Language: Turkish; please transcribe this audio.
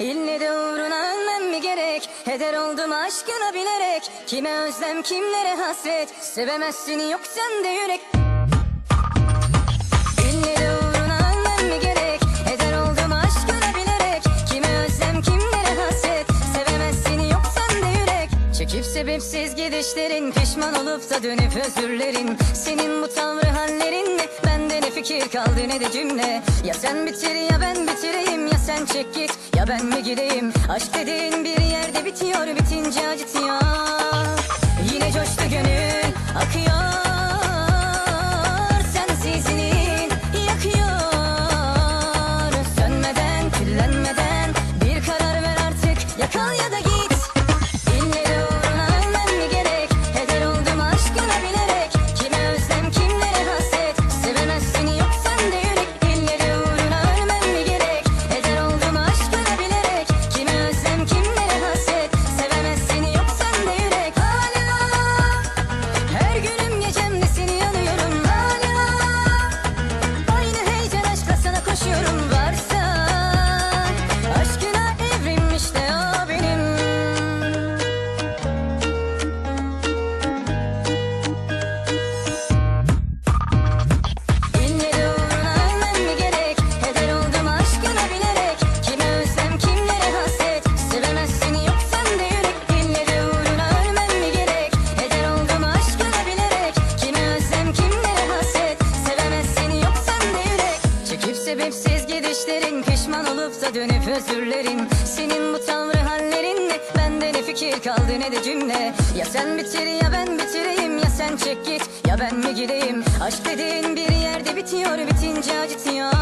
İlle de uğruna ölmem mi gerek? Heder oldum aşkına bilerek. Kime özlem kimlere hasret? Sevemezsin yok sende yürek. Çekip sebepsiz gidişlerin Pişman olup da dönüp özürlerin. Senin bu tavrı hallerin Bende ne fikir kaldı ne de cümle. Ya sen bitir ya ben bitireyim ya ben mi gideyim? Aşk dediğin bir yerde bitiyor Bitince acıtıyor. Yine coştu gönül akıyor. Sensizliğin yakıyor Da dönüp özürlerin Senin bu tavrı hallerin ne? Bende ne fikir kaldı ne de cümle. Ya sen bitir ya ben bitireyim. Ya sen çek git ya ben mi gideyim? Aşk dediğin bir yerde bitiyor Bitince acıtıyor